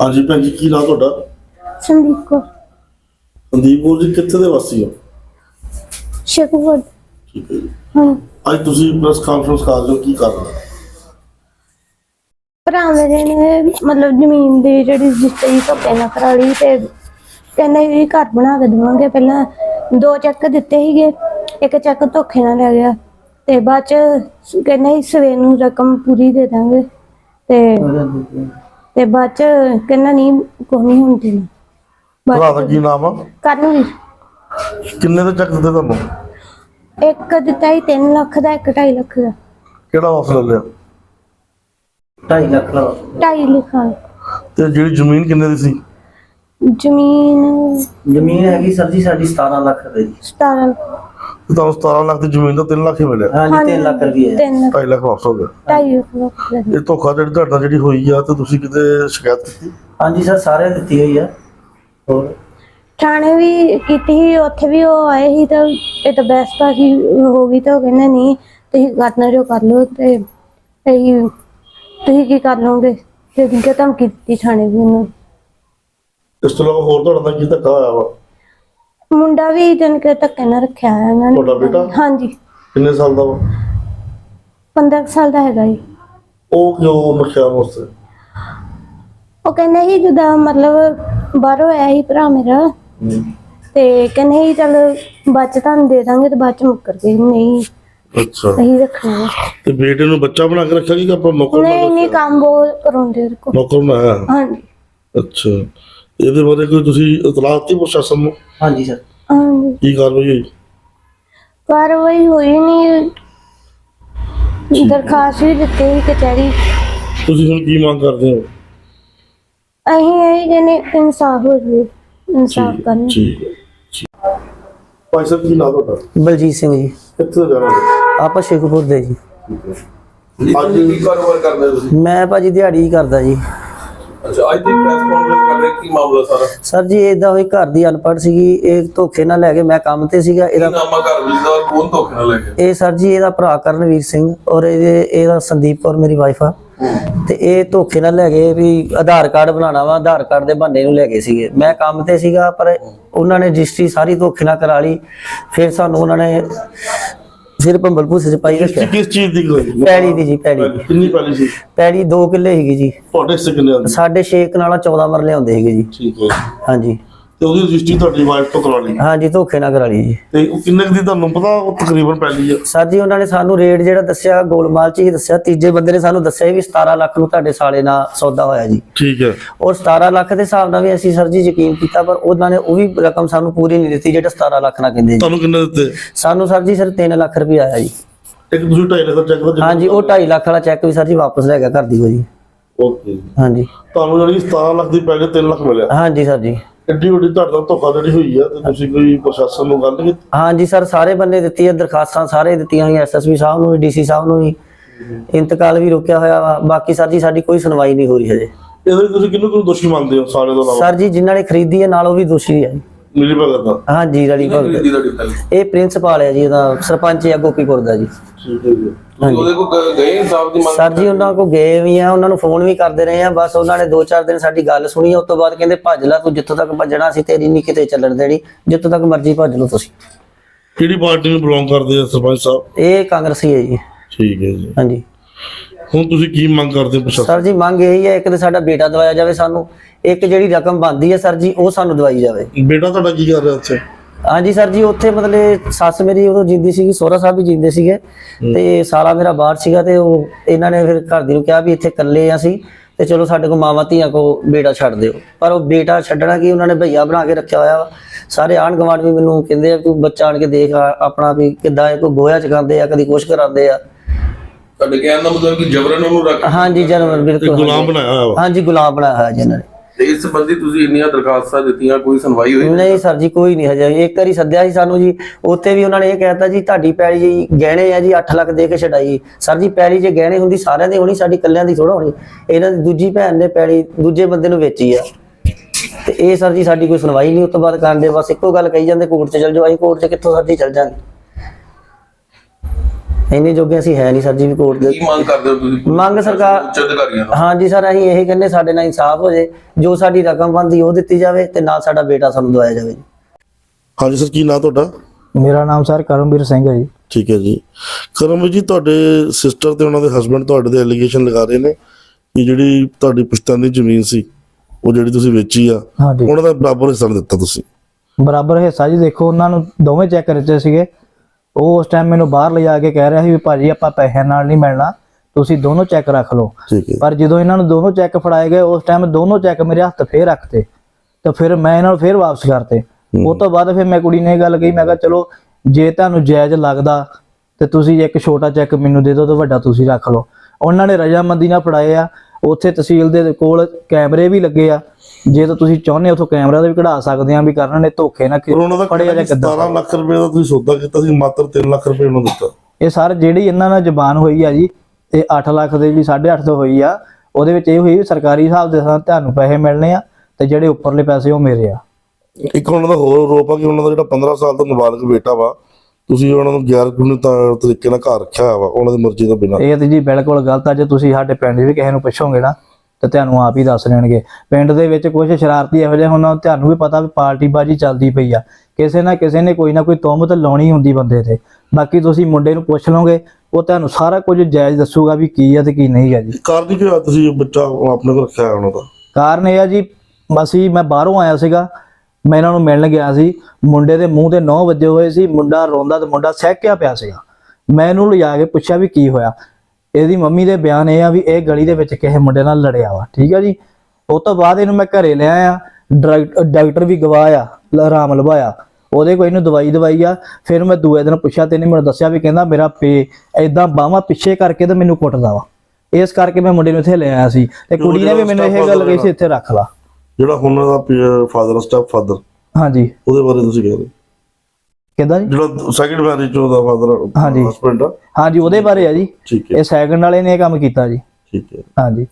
ਹਾਂਜੀ ਭੈਣ ਜੀ ਕੀ ਨਾਂ ਤੁਹਾਡਾ? ਸੰਦੀਪ ਕੌਰ। ਸੰਦੀਪ ਕੌਰ ਜੀ ਕਿੱਥੇ ਦੇ ਵਾਸੀ ਹੋ? ਸ਼ੇਖੂਪੁਰ ਠੀਕ ਹੈ ਜੀ। ਹਾਂ। ਅੱਜ ਤੁਸੀਂ ਪ੍ਰੈਸ ਕਾਨਫਰੰਸ ਕਰ ਰਹੇ ਹੋ ਕੀ ਕਰ ਰਹੇ ਹੋ? ਭਰਾ ਮੇਰੇ ਨੇ ਮਤਲਬ ਜ਼ਮੀਨ ਦੀ ਜਿਹੜੀ ਰਜਿਸਟਰੀ ਧੱਕੇ ਨਾਲ ਕਰਾ ਲਈ ਤੇ ਕਹਿੰਦੇ ਵੀ ਘਰ ਬਣਾ ਕੇ ਦੇਵਾਂਗੇ। ਪਹਿਲਾਂ ਦੋ ਚੈੱਕ ਦਿੱਤੇ ਸੀਗੇ ਇੱਕ ਚੈੱਕ ਧੋਖੇ ਨਾਲ ਲੈ ਗਿਆ। ਤੇ ਬਾਅਦ ਚ ਕਹਿੰਦੇ ਸੀ ਸਵੇਰ ਨੂੰ ਰਕਮ ਪੂਰੀ ਦੇ ਦਾਂਗੇ। ਤੇ ਤੇ ਬਾਅਦ ਚ ਕਹਿੰਦਾ ਨਹੀਂ ਕੋਈ ਨਹੀਂ ਹੁਣ ਦੇਣਾ ਭਰਾ ਦਾ ਕੀ ਨਾਮ ਆ? ਕਰਨਵੀਰ ਕਿੰਨੇ ਦਾ ਚੱਕ ਦਿੱਤੇ ਤੁਹਾਨੂੰ? ਇੱਕ ਦਿੱਤਾ ਸੀ 3 ਲੱਖ ਦਾ ਇੱਕ 2.5 ਲੱਖ ਦਾ। ਕਿਹੜਾ ਲੈ ਲਿਆ? 2.5 ਲੱਖ ਦਾ। 2.5 ਲੱਖਾਂ ਦਾ। ਤੇ ਜਿਹੜੀ ਜ਼ਮੀਨ ਕਿੰਨੇ ਦੀ ਸੀ? ਜ਼ਮੀਨ ਜ਼ਮੀਨ ਹੈਗੀ ਸਰ ਜੀ ਸਾਡੀ 17 ਲੱਖ ਰੁਪਏ ਦੀ। 17 ਤੇ ਤੁਹਾਨੂੰ 17 ਲੱਖ ਦੀ ਜ਼ਮੀਨ ਦਾ 3 ਲੱਖ ਹੀ ਮਿਲਿਆ। ਹਾਂਜੀ 3 ਲੱਖ ਰੁਪਏ 3 ਲੱਖ। 2.5 ਲੱਖ ਵਾਪਸ ਹੋ ਗਿਆ। 2.5 ਲੱਖ ਇਹ ਧੋਖਾ ਜਿਹੜੀ ਤੁਹਾਡਾ ਜਿਹੜੀ ਹੋਈ ਆ ਤੇ ਤੁਸੀਂ ਕਿਤੇ ਸ਼ਿਕਾਇਤ ਕੀਤੀ? ਹਾਂਜੀ ਸਰ ਸਾਰੇ ਦਿੱਤੀ ਹੋਈ ਆ। ਹੋਰ? ਥਾਣੇ ਵੀ ਕੀਤੀ ਸੀ ਉੱਥੇ ਵੀ ਉਹ ਆਏ ਸੀ ਤਾਂ ਇਹ ਤਾਂ ਬਹਿਸ ਬਾਜੀ ਹੋ ਗਈ ਤਾਂ ਉਹ ਕਹਿੰਦੇ ਨਹੀਂ ਤੁਸੀਂ ਕਰਨਾ ਜੋ ਕਰ ਲਓ ਤੇ ਅਸੀਂ ਤੁਸੀਂ ਕੀ ਕਰ ਲਓਗੇ? ਤੇ ਕਿ ਧਮਕੀ ਦਿੱਤੀ ਥਾਣੇ ਵੀ ਉਹਨੂੰ? ਇਸ ਤੋਂ ਇਲਾਵਾ ਹੋਰ ਤੁਹਾਡਾ ਕੀ ਧੱਕਾ ਹੋਇਆ ਵਾ? ਮੁੰਡਾ ਵੀ ਜਨ ਕੇ ਧੱਕੇ ਨਾਲ ਰੱਖਿਆ ਹੈ ਇਹਨਾਂ ਨੇ। ਤੁਹਾਡਾ ਬੇਟਾ? ਹਾਂਜੀ। ਕਿੰਨੇ ਸਾਲ ਦਾ ਵਾ? 15 ਕੁ ਸਾਲ ਦਾ ਹੈਗਾ ਜੀ। ਉਹ ਕਿਉਂ ਰੱਖਿਆ ਵਾਸਤੇ? ਉਹ ਕਹਿੰਦੇ ਸੀ ਜਦੋਂ ਮਤਲਬ ਬਾਹਰੋਂ ਆਇਆ ਸੀ ਭਰਾ ਮੇਰਾ। ਤੇ ਕਹਿੰਦੇ ਸੀ ਚੱਲ ਬਾਅਦ ਚ ਤੁਹਾਨੂੰ ਦੇ ਦਾਂਗੇ ਤੇ ਬਾਅਦ ਚ ਮੁੱਕਰ ਗਏ। ਨਹੀਂ। ਅੱਛਾ। ਅਸੀਂ ਰੱਖਣਾ। ਤੇ ਬੇਟੇ ਨੂੰ ਬੱਚਾ ਬਣਾ ਕੇ ਰੱਖਿਆ ਕਿ ਆਪਾਂ ਨੌਕਰ ਨਹੀਂ ਨਹੀਂ? ਕੰਮ ਬਹੁਤ ਕਰਾਉਂਦੇ ਕੋਲ। ਨੌਕਰ ਬਣਾਇਆ? ਹਾਂਜੀ। ਅੱਛਾ। ਇਹਦੇ ਬਾਰੇ ਕੋਈ ਤੁਸੀਂ ਇਤਲਾਹ ਦਿੱਤੀ ਪ੍ਰਸ਼ਾਸਨ ਨੂੰ? ਹਾਂਜੀ ਸਰ। ਹਾਂਜੀ। ਕੀ ਕਾਰਵਾਈ ਹੋਈ? ਕਾਰਵਾਈ ਹੋਈ ਨਹੀਂ। ਦਰਖਾਸਤ ਵੀ ਦਿੱਤੀ ਸੀ ਕਚਹਿਰੀ। ਤੁਸੀਂ ਹੁਣ ਕੀ ਮੰਗ ਕਰਦੇ ਹੋ? ਅਸੀਂ ਇਹ ਕਹਿੰਦੇ ਇਨਸਾਫ ਹੋ ਜਾਵੇ ਇਨਸਾਫ ਕਰਨ। ਠੀਕ ਹੈ ਠੀਕ। ਭਾਈ ਸਾਹਿਬ ਕੀ ਨਾਮ ਤੁਹਾਡਾ? ਬਲਜੀਤ ਸਿੰਘ ਜੀ। ਕਿੱਥੇ ਜਾਣਾ ਆਪਾਂ ਸ਼ੇਖੂਪੁਰ ਦੇ ਜੀ। ਅੱਜ ਕੀ ਕਾਰੋਬਾਰ ਕਰਦੇ ਹੋ ਤੁਸੀਂ? ਮੈਂ ਭਾਜੀ ਦਿਹਾੜੀ ਹੀ ਕਰਦਾ ਜੀ। ਅੱਛਾ ਅੱਜ ਦੀ ਪ੍ਰੈਸ ਕਾਨਫਰੰਸ ਕਰ ਰਹੇ ਕੀ ਮਾਮਲਾ ਸਾਰਾ? ਸਰ ਜੀ ਇਦਾਂ ਹੋਈ ਘਰ ਦੀ ਅਨਪੜ੍ਹ ਸੀਗੀ ਇਹ ਧੋਖੇ ਨਾਲ ਲੈ ਕੇ ਮੈਂ ਕੰਮ ਤੇ ਸੀਗਾ ਕੀ ਇਹਦਾ ਨਾਮਾ ਘਰ ਵਿੱਚ ਦਾ ਕੌਣ ਧੋਖੇ ਨਾਲ ਲੈ ਗਿਆ ਇਹ ਸਰ ਜੀ ਇਹਦਾ ਭਰਾ ਕਰਨਵੀਰ ਸਿੰਘ ਔਰ ਇਹਦੇ ਇਹਦਾ ਸੰਦੀਪ ਕੌਰ ਮੇਰੀ ਵਾਈਫ ਆ। ਤੇ ਇਹ ਧੋਖੇ ਨਾਲ ਲੈ ਗਏ ਵੀ ਆਧਾਰ ਕਾਰਡ ਬਣਾਉਣਾ ਵਾ ਆਧਾਰ ਕਾਰਡ ਦੇ ਬਹਾਨੇ ਨੂੰ ਲੈ ਗਏ ਸੀਗੇ। ਮੈਂ ਕੰਮ ਤੇ ਸੀਗਾ ਪਰ ਉਹਨਾਂ ਨੇ ਰਜਿਸਟਰੀ ਸਾਰੀ ਧੋਖੇ ਨਾਲ ਕਰਾ ਲਈ। ਫਿਰ ਸਾਨੂੰ ਉਹਨਾਂ ਨੇ ਫਿਰ ਭੰਬਲ ਭੂਸੇ ਚ ਪਾਈ ਕਿਸ ਰੱਖਿਆ। ਕਿਸ ਚੀਜ਼ ਦੀ ਹੋਈ ਪੈੜੀ ਦੀ ਜੀ ਪੈੜੀ। ਕਿੰਨੀ ਪੈਲੀ ਸੀ? ਪੈੜੀ 2 ਕਿੱਲੇ ਸੀਗੀ ਜੀ। ਤੁਹਾਡੇ ਹਿੱਸੇ ਕਿੰਨੇ ਆਉਂਦੇ ਸਾਡੇ 6 ਕਨਾਲਾ 14 ਮਰਲੇ ਹੁੰਦੇ ਸੀਗੇ ਜੀ। ਠੀਕ ਹੈ। ਹਾਂਜੀ। ਤੇ ਉਹਦੀ ਰਜਿਸਟਰੀ ਤੁਹਾਡੀ ਵਾਈਫ ਤੋਂ ਕਰਾ ਲਈ ਹਾਂਜੀ ਧੋਖੇ ਨਾਲ ਕਰਾ ਲਈ ਜੀ। ਤੇ ਉਹ ਕਿੰਨੇ ਕੁ ਦੀ ਤੁਹਾਨੂੰ ਪਤਾ ਉਹ ਤਕਰੀਬਨ ਪੈਲੀ ਆ? ਸਰ ਜੀ ਉਹਨਾਂ ਨੇ ਸਾਨੂੰ ਰੇਟ ਜਿਹੜਾ ਦੱਸਿਆ ਗੋਲਮਾਲ ਚ ਹੀ ਦੱਸਿਆ। ਤੀਜੇ ਬੰਦੇ ਨੇ ਸਾਨੂੰ ਦੱਸਿਆ ਵੀ 17 ਲੱਖ ਨੂੰ ਤੁਹਾਡੇ ਸਾਲੇ ਨਾਲ ਸੌਦਾ ਹੋਇਆ ਜੀ। ਠੀਕ ਹੈ। ਔਰ 17 ਲੱਖ ਦੇ ਹਿਸਾਬ ਨਾਲ ਵੀ ਅਸੀਂ ਸਰ ਜੀ ਯਕੀਨ ਕੀਤਾ ਪਰ ਉਹਨਾਂ ਨੇ ਉਹ ਵੀ ਰਕਮ ਸਾਨੂੰ ਪੂਰੀ ਨਹੀਂ ਦਿੱਤੀ ਜਿਹੜਾ 17 ਲੱਖ ਨਾਲ ਕਹਿੰਦੇ ਜੀ। ਤੁਹਾਨੂੰ ਕਿੰਨੇ ਦਿੱਤੇ? ਸਾਨੂੰ ਸਰ ਜੀ ਸਿਰ 3 ਲੱਖ ਰੁਪਏ ਆਇਆ ਜੀ। ਇੱਕ ਤੁਸੀਂ 2.5 ਲੱਖ ਦਾ ਚੈੱਕ ਦਾ ਹਾਂਜੀ ਉਹ 2.5 ਲੱਖ ਵਾਲਾ ਚੈੱਕ ਵੀ ਸਰ ਜੀ ਵਾਪਸ ਲੈ ਗਿਆ ਘਰ ਦੀ ਜੀ ਓਕੇ ਹਾਂਜੀ। ਤੁਹਾਨੂੰ ਜਿਹੜੀ 17 ਲੱਖ ਦੀ ਪੈਲੀ 3 ਲੱਖ ਮਿਲਿਆ? ਹਾਂਜੀ ਸਰ ਜੀ। ਐਡੀ ਵੱਡੀ ਤੁਹਾਡਾ ਧੋਖਾ ਜਿਹੜੀ ਹੋਈ ਆ ਤੇ ਤੁਸੀਂ ਕੋਈ ਪ੍ਰਸ਼ਾਸਨ ਨੂੰ ਗੱਲ ਨਹੀਂ ਕੀਤੀ? ਹਾਂਜੀ ਸਰ ਸਾਰੇ ਬੰਦੇ ਦਿੱਤੀ ਹੈ ਦਰਖਾਸਤਾਂ ਸਾਰੇ ਦਿੱਤੀਆਂ ਹੋਈਆਂ ਐਸਐਸਪੀ ਸਾਹਿਬ ਨੂੰ ਵੀ ਡੀਸੀ ਸਾਹਿਬ ਨੂੰ ਵੀ। ਇੰਤਕਾਲ ਵੀ ਰੋਕਿਆ ਹੋਇਆ ਵਾ ਬਾਕੀ ਸਰ ਜੀ ਸਾਡੀ ਕੋਈ ਸੁਣਵਾਈ ਨਹੀਂ ਹੋ ਰਹੀ ਹਜੇ। ਇਹਦੇ ਵਿੱਚ ਤੁਸੀਂ ਕਿਹਨੂੰ ਕਿਹਨੂੰ ਦੋਸ਼ੀ ਮੰਨਦੇ ਹੋ ਸਾਰੇ ਤੋਂ ਇਲਾਵਾ? ਸਰ ਜੀ ਜਿਨ੍ਹਾਂ ਨੇ ਖਰੀਦੀ ਹੈ ਨਾਲ ਉਹ ਵੀ ਦੋਸ਼ੀ ਹੈ ਜੀ। ਮਿਲੀ ਭਗਤ ਦਾ? ਹਾਂਜੀ ਰਲੀ ਭਗਤ। ਇਹ ਪ੍ਰਿੰਸੀਪਲ ਹੈ ਜੀ ਇਹਦਾ ਸਰਪੰਚ ਹੈ ਗੋਪੀਪੁਰ ਦਾ ਜੀ। ਠੀਕ ਹੈ ਜੀ। ਤੁਸੀਂ ਉਹਦੇ ਕੋਲ ਗ- ਗਏ ਇਨਸਾਫ ਦੀ ਮੰਗ ਸਰ ਜੀ ਉਹਨਾਂ ਕੋ ਗਏ ਵੀ ਆ ਉਹਨਾਂ ਨੂੰ ਫੋਨ ਵੀ ਕਰਦੇ ਰਹੇ ਆ ਬਸ ਉਹਨਾਂ ਨੇ 2-4 ਦਿਨ ਸਾਡੀ ਗੱਲ ਸੁਣੀ ਉਸ ਤੋਂ ਬਾਅਦ ਕਹਿੰਦੇ ਭੱਜ ਲੈ ਤੂੰ ਜਿੱਥੋਂ ਤੱਕ ਭੱਜਣਾ ਸੀ ਤੇਰੀ ਨਹੀਂ ਕਿਤੇ ਚੱਲਣ ਦੇਣੀ ਜਿੱਥੋਂ ਤੱਕ ਮਰਜ਼ੀ ਭੱਜ ਲਓ ਤੁਸੀਂ। ਕਿਹੜੀ ਪਾਰਟੀ ਨੂੰ ਬਿਲੋਂਗ ਕਰਦੇ ਆ ਸਰਪੰਚ ਸਾਹਿਬ? ਇਹ ਕਾਂਗਰਸੀ ਹੈ ਜੀ। ਠੀਕ ਹੈ ਜੀ। ਹਾਂਜੀ। ਹੁਣ ਤੁਸੀਂ ਕੀ ਮੰਗ ਕਰਦੇ ਹੋ ਪ੍ਰਸ਼ਾਸਨ ਸਰ ਜੀ ਮੰਗ ਇਹੀ ਹੈ ਇੱਕ ਤੇ ਸਾਡਾ ਬੇਟਾ ਦਵਾਇਆ ਜਾਵੇ ਸਾਨੂੰ ਇੱਕ ਜਿਹੜੀ ਰਕਮ ਬਣਦੀ ਹੈ ਸਰ ਜੀ ਉਹ ਸਾਨੂੰ ਦਵਾਈ ਜਾਵੇ। ਬੇਟਾ ਤੁਹਾਡਾ ਕੀ ਕਰ ਰਿਹਾ ਉੱਥੇ? ਹਾਂਜੀ ਸਰ ਜੀ ਉੱਥੇ ਮਤਲਬ ਸੱਸ ਮੇਰੀ ਉਦੋਂ ਜਿੰਦੀ ਸੀਗੀ ਸੋਹਰਾ ਸਾਹਿਬ ਵੀ ਜਿੰਦੇ ਸੀਗੇ ਤੇ ਸਾਲਾ ਮੇਰਾ ਬਾਹਰ ਸੀਗਾ ਤੇ ਉਹ ਇਹਨਾਂ ਨੇ ਫਿਰ ਘਰ ਦੀ ਨੂੰ ਕਿਹਾ ਵੀ ਇੱਥੇ ਇਕੱਲੇ ਆ ਅਸੀਂ ਤੇ ਚਲੋ ਸਾਡੇ ਕੋਲ ਮਾਵਾਂ ਧੀਆਂ ਕੋ ਬੇਟਾ ਛੱਡ ਦਿਓ। ਪਰ ਉਹ ਬੇਟਾ ਛੱਡਣਾ ਕੀ ਉਹਨਾਂ ਨੇ ਭਈਆ ਬਣਾ ਕੇ ਰੱਖਿਆ ਹੋਇਆ ਵਾ। ਸਾਰੇ ਆਂਢ ਗੁਆਂਢ ਵੀ ਮੈਨੂੰ ਕਹਿੰਦੇ ਆ ਤੂੰ ਬੱਚਾ ਆਣ ਕੇ ਦੇਖ ਆਪਣਾ ਵੀ ਕਿੱਦਾਂ ਇਹ ਕੋਈ ਗੋਇਆ ਚਕਾਉਂਦੇ ਆ ਕਦੀ ਕੁਛ ਕਰਾਉਂਦੇ ਆ। ਤੁਹਾਡੇ ਕਹਿਣ ਦਾ ਮਤਲਬ ਕਿ ਜਬਰਨ ਉਹਨੂੰ ਰੱਖ ਹਾਂਜੀ ਜਨਮ ਬਿਲਕੁਲ ਗੁਲਾਮ ਬਣਾਇਆ ਹੋਇਆ। ਵਾ ਹਾਂਜੀ ਗੁਲਾਮ ਬਣਾਇਆ ਹੋਇਆ ਜੀ ਇਹਨਾਂ ਨੇ। ਤੇ ਇਸ ਸੰਬੰਧੀ ਤੁਸੀਂ ਇੰਨੀਆਂ ਦਰਖਾਸਤਾਂ ਦਿੱਤੀਆਂ ਕੋਈ ਸੁਣਵਾਈ ਹੋਈ? ਨਹੀਂ ਸਰ ਜੀ ਕੋਈ ਨਹੀਂ ਹਜੇ। ਇੱਕ ਵਾਰੀ ਸੱਦਿਆ ਸੀ ਸਾਨੂੰ ਜੀ ਉੱਥੇ ਵੀ ਉਹਨਾਂ ਨੇ ਇਹ ਕਹਿਤਾ ਜੀ ਤੁਹਾਡੀ ਪੈਲੀ ਜੀ ਗਹਿਣੇ ਆ ਜੀ 8 ਲੱਖ ਦੇ ਕੇ ਛਡਾਈ। ਸਰ ਜੀ ਪੈਲੀ ਜੇ ਗਹਿਣੇ ਹੁੰਦੀ ਸਾਰਿਆਂ ਦੀ ਹੋਣੀ ਸਾਡੀ ਕੱਲਿਆਂ ਦੀ ਥੋੜਾ ਹੋਣੀ। ਇਹਨਾਂ ਦੀ ਦੂਜੀ ਭੈਣ ਨੇ ਪੈਲੀ ਦੂਜੇ ਬੰਦੇ ਨੂੰ ਵੇਚੀ ਆ। ਤੇ ਇਹ ਸਰ ਜੀ ਸਾਡੀ ਕੋਈ ਸੁਣਵਾਈ ਨਹੀਂ ਉਸ ਤੋਂ ਬਾਅਦ ਕਰਦੇ ਬਸ ਇੱਕੋ ਗੱਲ ਕਹੀ ਜਾਂਦੇ ਕੋਰਟ 'ਚ ਚਲ ਜਾਓ ਅਸੀਂ ਕੋਰਟ 'ਚ ਕਿੱਥੋਂ ਸਰ ਜੀ ਚਲ ਜਾਾਂਗੇ? ਇੰਨੇ ਜੋਗੇ ਅਸੀਂ ਹੈ ਨਹੀਂ ਸਰ ਜੀ ਵੀ ਕੋਰਟ ਦੇ ਕੀ ਮੰਗ ਕਰਦੇ ਹੋ ਤੁਸੀਂ? ਮੰਗ ਸਰਕਾਰ- ਉੱਚ ਅਧਿਕਾਰੀਆਂ ਤੋਂ। ਹਾਂਜੀ ਸਰ ਅਸੀਂ ਇਹ ਕਹਿੰਦੇ ਸਾਡੇ ਨਾਲ ਇਨਸਾਫ ਹੋ ਜੇ ਜੋ ਸਾਡੀ ਰਕਮ ਬਣਦੀ ਉਹ ਦਿੱਤੀ ਜਾਵੇ ਤੇ ਨਾਲ ਸਾਡਾ ਬੇਟਾ ਸਾਨੂੰ ਦਵਾਇਆ ਜਾਵੇ ਜੀ। ਹਾਂਜੀ ਸਰ ਕੀ ਨਾਂ ਤੁਹਾਡਾ? ਮੇਰਾ ਨਾਮ ਸਰ ਕਰਮਵੀਰ ਸਿੰਘ ਹੈ ਜੀ। ਠੀਕ ਹੈ ਜੀ। ਕਰਮਵੀਰ ਜੀ ਤੁਹਾਡੇ ਸਿਸਟਰ ਤੇ ਉਹਨਾਂ ਦੇ ਹਸਬੰਡ ਤੁਹਾਡੇ ਤੇ ਐਲੀਗੇਸ਼ਨ ਲਗਾ ਰਹੇ ਨੇ ਕਿ ਜਿਹੜੀ ਤੁਹਾਡੀ ਪੁਸ਼ਤਾਨੀ ਜ਼ਮੀਨ ਸੀ ਉਹ ਜਿਹੜੀ ਤੁਸੀਂ ਵੇਚੀ ਆ ਉਹਨਾਂ ਦਾ ਬਰਾਬਰ ਹਿੱਸਾ ਦਿੱਤਾ ਤੁਸੀਂ। ਬਰਾਬਰ ਹਿੱਸਾ ਜੀ ਦੇਖੋ ਉਹਨਾਂ ਨੂੰ ਦੋਵੇਂ ਚੈੱਕ ਦਿੱਤੇ ਸੀਗੇ। ਉਹ ਉਸ ਟਾਈਮ ਮੈਨੂੰ ਬਾਹਰ ਲਿਜਾ ਕੇ ਕਹਿ ਰਿਹਾ ਸੀ ਵੀ ਭਾਜੀ ਆਪਾਂ ਪੈਸਿਆਂ ਨਾਲ ਨਹੀਂ ਮਿਲਣਾ ਤੁਸੀਂ ਦੋਨੋਂ ਚੈੱਕ ਰੱਖ ਲਓ। ਪਰ ਜਦੋਂ ਇਹਨਾਂ ਨੂੰ ਦੋਨੋਂ ਚੈੱਕ ਫੜਾਏ ਗਏ ਉਸ ਟਾਈਮ ਦੋਨੋਂ ਚੈੱਕ ਮੇਰੇ ਹੱਥ ਫੇਰ ਰੱਖਤੇ ਤੇ। ਫਿਰ ਮੈਂ ਇਹਨਾਂ ਨੂੰ ਫੇਰ ਵਾਪਸ ਕਰਤੇ। ਉਹ ਤੋਂ ਬਾਅਦ ਫਿਰ ਮੈਂ ਕੁੜੀ ਨੇ ਇਹ ਗੱਲ ਕਹੀ ਮੈਂ ਕਿਹਾ ਚਲੋ ਜੇ ਤੁਹਾਨੂੰ ਜਾਇਜ਼ ਲੱਗਦਾ ਤੇ ਤੁਸੀਂ ਇੱਕ ਛੋਟਾ ਚੈੱਕ ਮੈਨੂੰ ਦੇ ਦਿਓ ਤੇ ਵੱਡਾ ਤੁਸੀਂ ਰੱਖ ਲਓ। ਉਹਨਾਂ ਨੇ ਰਜਾਮੰਦੀ ਨਾਲ ਫੜਾਏ ਆ। ਉੱਥੇ ਤਹਿਸੀਲ ਦੇ ਕੋਲ ਕੈਮਰੇ ਵੀ ਲੱਗੇ ਆ। ਜੇ ਤਾਂ ਤੁਸੀਂ ਚਾਹੁੰਦੇ ਹੋ ਉਥੋਂ ਕੈਮਰਾ ਦਾ ਵੀ ਕਢਾ ਸਕਦੇ ਆ ਵੀ ਕਰਨ ਨੇ ਧੋਖੇ ਨਾ ਦਾ ਫੜਿਆ ਜਾਂ ਕਿੱਦਾਂ? 17 ਲੱਖ ਰੁਪਏ ਦਾ ਤੁਸੀਂ ਸੌਦਾ ਕੀਤਾ ਸੀ ਮਾਤਰ 3 ਲੱਖ ਰੁਪਏ ਉਹਨੂੰ ਦਿੱਤਾ। ਇਹ ਸਰ ਜਿਹੜੀ ਇਹਨਾਂ ਨਾਲ ਜ਼ਬਾਨ ਹੋਈ ਆ ਜੀ ਇਹ 8 ਲੱਖ ਦੇ ਵੀ 8.5 ਤੋਂ ਹੋਈ ਆ ਉਹਦੇ ਵਿੱਚ ਇਹ ਹੋਈ ਵੀ ਸਰਕਾਰੀ ਹਿਸਾਬ ਦੇ ਨਾਲ ਤੁਹਾਨੂੰ ਪੈਸੇ ਮਿਲਣੇ ਆ ਤੇ ਜਿਹੜੇ ਉੱਪਰਲੇ ਪੈਸੇ ਉਹ ਮੇਰੇ ਆ। ਇੱਕ ਉਹਨਾਂ ਦਾ ਹੋਰ ਆਰੋਪ ਆ ਕਿ ਉਹਨਾਂ ਦਾ ਜਿਹੜਾ 15 ਸਾਲ ਦਾ ਨਾਬਾਲਗ ਬੇਟਾ ਵਾ ਤੁਸੀਂ ਉਹਨਾਂ ਨੂੰ ਗੈਰ ਕਾਨੂੰਨੀ ਤਾਂ ਤਰੀਕੇ ਨਾਲ ਘਰ ਰੱਖਿਆ ਹੋਇਆ ਵਾ ਉਹਨਾਂ ਦੀ ਮਰਜ਼ੀ ਤੋਂ ਬਿਨਾਂ। ਇਹ ਤੇ ਜੀ ਬਿਲਕੁਲ ਗਲਤ ਆ ਜੇ ਤੁਸੀਂ ਸਾਡੇ ਪਿੰਡ ਵੀ ਕਿਸੇ ਨੂੰ ਪੁੱਛੋਗੇ ਨਾ ਤੇ ਤੁਹਾਨੂੰ ਆਪ ਹੀ ਦੱਸ ਦੇਣਗੇ। ਪਿੰਡ ਦੇ ਵਿੱਚ ਕੁਝ ਸ਼ਰਾਰਤੀ ਇਹੋ ਜਿਹੇ ਹੁਣ ਤੁਹਾਨੂੰ ਵੀ ਪਤਾ ਵੀ ਪਾਰਟੀ ਬਾਜੀ ਚੱਲਦੀ ਪਈ ਆ। ਕਿਸੇ ਨਾ ਕਿਸੇ ਨੇ ਕੋਈ ਨਾ ਕੋਈ ਤੋਮਤ ਲਾਉਣੀ ਹੁੰਦੀ ਬੰਦੇ ਤੇ। ਬਾਕੀ ਤੁਸੀਂ ਮੁੰਡੇ ਨੂੰ ਪੁੱਛ ਲਓਗੇ ਉਹ ਤੁਹਾਨੂੰ ਸਾਰਾ ਕੁਝ ਜਾਇਜ਼ ਦੱਸੂਗਾ ਵੀ ਕੀ ਆ ਤੇ ਕੀ ਨਹੀਂ ਆ ਜੀ। ਕਾਰਨ ਕੀ ਹੋਇਆ? ਤੁਸੀਂ ਬੱਚਾ ਆਪਣੇ ਕੋਲ ਰੱਖਿਆ ਉਹਨਾਂ ਦਾ? ਕਾਰਨ ਇਹ ਆ ਜੀ ਅਸੀਂ ਮੈਂ ਬਾਹਰੋਂ ਆਇਆ ਸੀਗਾ ਮੈਂ ਇਹਨਾਂ ਨੂੰ ਮਿਲਣ ਗਿਆ ਸੀ। ਮੁੰਡੇ ਦੇ ਮੂੰਹ ਤੇ 9 ਵਜੇ ਹੋਏ ਸੀ ਮੁੰਡਾ ਰੋਂਦਾ ਤੇ ਮੁੰਡਾ ਸਹਿਕਿਆ ਪਿਆ ਸੀਗਾ। ਮੈਂ ਇਹਨੂੰ ਲਿਜਾ ਕੇ ਪੁੱਛਿਆ ਵੀ ਕੀ ਹੋਇਆ। ਇਹਦੀ ਮੰਮੀ ਦੇ ਬਿਆਨ ਇਹ ਆ ਵੀ ਇਹ ਗਲੀ ਦੇ ਵਿੱਚ ਕਿਸੇ ਮੁੰਡੇ ਨਾਲ ਲੜਿਆ ਵਾ ਠੀਕ ਆ ਜੀ? ਉਹ ਤੋਂ ਬਾਅਦ ਇਹਨੂੰ ਮੈਂ ਘਰੇ ਲਿਆ ਆ ਡਾਕਟਰ ਵੀ ਗਵਾਇਆ ਆਰਾਮ ਲਵਾਇਆ। ਉਹਦੇ ਕੋਈ ਇਹਨੂੰ ਦਵਾਈ ਦਵਾਈ ਆ ਫਿਰ ਮੈਂ ਦੂਏ ਦਿਨ ਪੁੱਛਿਆ ਤੇ ਇਹਨੇ ਮੈਨੂੰ ਦੱਸਿਆ ਵੀ ਕਹਿੰਦਾ ਮੇਰਾ ਪੇ ਐਦਾਂ ਬਾਹਾਂ ਪਿੱਛੇ ਕਰਕੇ ਤੇ ਮੈਨੂੰ ਕੁੱਟਦਾ ਵਾ। ਇਸ ਕਰਕੇ ਮੈਂ ਮੁੰਡੇ ਨੂੰ ਇੱਥੇ ਲੈ ਆਇਆ ਸੀ ਤੇ ਕੁੜੀ ਨੇ ਵੀ ਮੈਨੂੰ ਇਹ ਗੱਲ ਕਹੀ ਸੀ ਇੱਥੇ ਰੱਖ ਲਾ। ਜਿਹੜਾ ਹੁਣ ਦਾ ਫਾਦਰ ਸਟੈਪ ਫਾਦਰ। ਹਾਂਜੀ। ਉਹਦੇ ਬਾਰੇ ਤੁਸੀਂ ਕਹਿ ਰਹੇ ਕਿੱਦਾਂ ਜੀ? ਜਿਹੜਾ ਸੈਕਿੰਡ ਮੈਰਿਜ ਉਹਦਾ ਫਾਦਰ ਹਾਂਜੀ। ਹਸਬੰਡ ਆ। ਹਾਂਜੀ ਉਹਦੇ ਬਾਰੇ ਆ ਜੀ। ਠੀਕ ਹੈ। ਇਹ ਸੈਕੰਡ ਵਾਲੇ ਨੇ ਇਹ ਕੰਮ ਕੀਤਾ ਜੀ। ਠੀਕ ਹੈ। ਹਾਂਜੀ।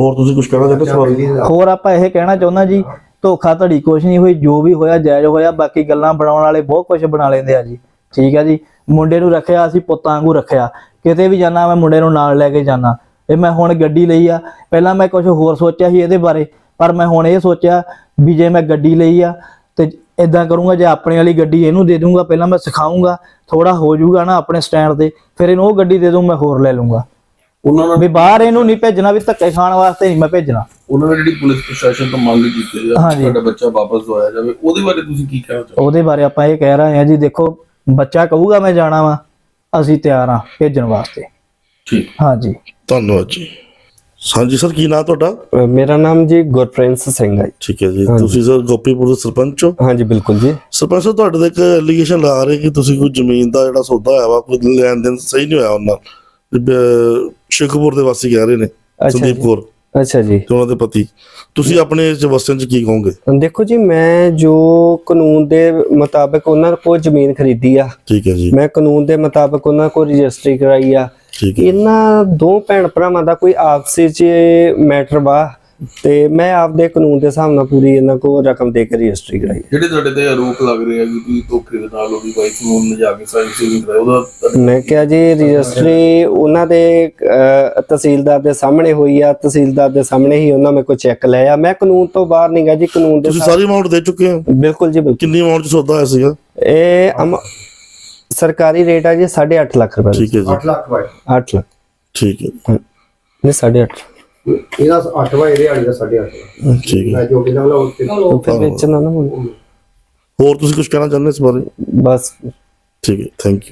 ਹੋਰ ਤੁਸੀਂ ਕੁਝ ਕਹਿਣਾ ਚਾਹੁੰਦੇ ਬਾਰੇ? ਹੋਰ ਆਪਾਂ ਇਹ ਕਹਿਣਾ ਚਾਹੁੰਦਾ ਜੀ ਧੋਖਾ ਧੜੀ ਕੁਛ ਨਹੀਂ ਹੋਈ ਜੋ ਵੀ ਹੋਇਆ ਜਾਇਜ਼ ਹੋਇਆ ਬਾਕੀ ਗੱਲਾਂ ਬਣਾਉਣ ਵਾਲੇ ਬਹੁਤ ਕੁਝ ਬਣਾ ਲੈਂਦੇ ਆ ਜੀ। ਠੀਕ ਆ ਜੀ। ਮੁੰਡੇ ਨੂੰ ਰੱਖਿਆ ਅਸੀਂ ਪੁੱਤਾਂ ਵਾਂਗੂ ਰੱਖਿਆ। ਕਿਤੇ ਵੀ ਜਾਣਾ ਮੈਂ ਮੁੰਡੇ ਨੂੰ ਨਾਲ ਲੈ ਕੇ ਜਾਣਾ। ਇਹ ਮੈਂ ਹੁਣ ਗੱਡੀ ਲਈ ਆ। ਪਹਿਲਾਂ ਮੈਂ ਕੁਝ ਹੋਰ ਸੋਚਿਆ ਸੀ ਇਹਦੇ ਬਾਰੇ ਪਰ ਮੈਂ ਹੁਣ ਇਹ ਸੋਚਿਆ ਵੀ ਜੇ ਮੈਂ ਗੱਡੀ ਲਈ ਆ ਇਦਾਂ ਕਰੂੰਗਾ ਜੇ ਆਪਣੇ ਵਾਲੀ ਗੱਡੀ ਇਹਨੂੰ ਦੇ ਦੂੰਗਾ ਪਹਿਲਾਂ ਮੈਂ ਸਿਖਾਉਂਗਾ ਥੋੜਾ ਹੋ ਜਾਊਗਾ ਨਾ ਆਪਣੇ ਸਟੈਂਡ ਤੇ ਫਿਰ ਇਹਨੂੰ ਉਹ ਗੱਡੀ ਦੇ ਦੂੰ ਮੈਂ ਹੋਰ ਲੈ ਲੂੰਗਾ ਉਹਨਾਂ ਨਾਲ ਵੀ ਬਾਹਰ ਇਹਨੂੰ ਨਹੀਂ ਭੇਜਣਾ ਵੀ ਧੱਕੇ ਖਾਣ ਵਾਸਤੇ ਨਹੀਂ ਮੈਂ ਭੇਜਣਾ। ਉਹਨਾਂ ਨੇ ਜਿਹੜੀ ਪੁਲਿਸ ਪ੍ਰਸ਼ਾਸਨ ਤੋਂ ਮੰਗ ਕੀਤੀ ਹੈ। ਤੁਹਾਡਾ ਬੱਚਾ ਵਾਪਸ ਦਵਾਇਆ ਜਾਵੇ ਉਹਦੇ ਬਾਰੇ ਤੁਸੀਂ ਕੀ ਕਹਿਣਾ ਚਾਹੋਗੇ? ਉਹਦੇ ਬਾਰੇ ਆਪਾਂ ਇਹ ਕਹਿ ਰਹੇ ਹਾਂ ਜੀ ਦੇਖੋ ਬੱਚਾ ਕਹੂਗਾ ਮੈਂ ਜਾਣਾ ਵਾ ਅਸੀਂ ਤਿਆਰ ਹਾਂ ਭੇਜਣ ਵਾਸਤੇ। ਠੀਕ। ਹਾਂਜੀ। ਧੰਨਵਾਦ ਜੀ। ਹਾਂਜੀ ਸਰ ਕੀ ਨਾਂ ਤੁਹਾਡਾ? ਅ, ਮੇਰਾ ਨਾਮ ਜੀ ਗੁਰਪ੍ਰਿੰਸ ਸਿੰਘ ਹੈ। ਠੀਕ ਹੈ ਜੀ। ਤੁਸੀਂ ਸਰ ਗੋਪੀਪੁਰ ਦੇ ਸਰਪੰਚ ਹੋ? ਹਾਂਜੀ ਬਿਲਕੁਲ ਜੀ। ਸਰਪੰਚ ਸਾਹਿਬ ਤੁਹਾਡੇ ਤੇ ਇੱਕ ਐਲੀਗੇਸ਼ਨ ਲਾ ਰਹੇ ਕਿ ਤੁਸੀਂ ਕੋਈ ਜ਼ਮੀਨ ਦਾ ਜਿਹੜਾ ਸੌਦਾ ਹੋਇਆ ਵਾ ਕੋਈ ਲੈਣ ਦੇਣ ਸਹੀ ਨਹੀਂ ਹੋਇਆ ਉਹਨਾਂ ਨਾਲ। ਸ਼ੇਖੂਪੁਰ ਦੇ ਵਾਸੀ ਕਹਿ ਰਹੇ ਨੇ ਸੰਦੀਪ ਜੀ। ਕੌਰ। ਅੱਛਾ ਜੀ। ਤੇ ਉਹਨਾਂ ਦੇ ਪਤੀ। ਤੁਸੀਂ ਆਪਣੇ ਇਸ ਵਸਨ ਚ ਕੀ ਕਹੋਗੇ? ਦੇਖੋ ਜੀ ਮੈਂ ਜੋ ਕਾਨੂੰਨ ਦੇ ਮੁਤਾਬਕ ਉਹਨਾਂ ਕੋਲ ਜ਼ਮੀਨ ਖਰੀਦੀ ਆ ਠੀਕ ਹੈ ਜੀ। ਮੈਂ ਕਾਨੂੰਨ ਦੇ ਮੁਤਾਬਕ ਉਹਨਾਂ ਕੋਲ ਰਜਿਸਟਰੀ ਕਰਾਈ ਆ ਇਹਨਾਂ ਦੋ ਭੈਣ ਭਰਾਵਾਂ ਦਾ ਕੋਈ ਆਪਸੀ ਚ ਮੈਟਰ ਵਾ ਤੇ ਮੈਂ ਆਪਦੇ ਕਾਨੂੰਨ ਦੇ ਹਿਸਾਬ ਨਾਲ ਪੂਰੀ ਇਹਨਾਂ ਕੋਲ ਰਕਮ ਦੇ ਕੇ ਰਜਿਸਟਰੀ ਕਰਾਈ। ਜਿਹੜੇ ਤੁਹਾਡੇ ਤੇ ਆਰੋਪ ਲੱਗ ਰਹੇ ਆ ਕਿ ਤੁਸੀਂ ਧੋਖੇ ਦੇ ਨਾਲ ਉਹਦੀ ਵਾਈਫ ਨੂੰ ਲਿਜਾ ਕੇ ਸਾਈਨ ਸੀਲਿੰਗ ਕਰਾਇਆ ਉਹਦਾ ਮੈਂ ਕਿਹਾ ਜੀ ਰਜਿਸਟਰੀ ਉਹਨਾਂ ਦੇ ਤਹਿਸੀਲਦਾਰ ਦੇ ਸਾਹਮਣੇ ਹੋਈ ਆ ਤਹਿਸੀਲਦਾਰ ਦੇ ਸਾਹਮਣੇ ਹੀ ਉਹਨਾਂ ਮੇਰੇ ਕੋਲ ਚੈੱਕ ਲਿਆ ਮੈਂ ਕਾਨੂੰਨ ਤੋਂ ਬਾਹਰ ਨਹੀਂ ਜੀ ਕਾਨੂੰਨ ਦੇ ਤੁਸੀਂ ਸਾਰੀ ਅਮਾਉਂਟ ਦੇ ਚੁੱਕੇ ਹੋ? ਬਿਲਕੁਲ ਜੀ ਬਿਲਕੁਲ। ਕਿੰਨੀ ਅਮਾਉਂਟ ਚ ਸੌਦਾ ਹੋਇਆ ਸੀਗਾ? ਇਹ ਅਮ- ਸਰਕਾਰੀ ਰੇਟ ਆ ਜੀ 8.5 ਲੱਖ ਰੁਪਏ ਠੀਕ ਹੈ ਜੀ 8 ਲੱਖ ਵਾਏ 8 ਲੱਖ ਠੀਕ ਹੈ ਨਹੀਂ 8.5 ਇਹਦਾ 8 ਵਾਏ ਦਿਹਾੜੀ ਦਾ 8.5 ਠੀਕ ਹੈ ਮੈਂ ਜੋ ਕਿਹਾ ਉਹ ਉੱਤੇ ਫਿਰ ਵੇਚਣਾ ਨਾ ਹੁਣ। ਹੋਰ ਤੁਸੀਂ ਕੁਝ ਕਹਿਣਾ ਚਾਹੁੰਦੇ ਇਸ ਬਾਰੇ ਬਸ ਠੀਕ ਹੈ ਥੈਂਕ ਯੂ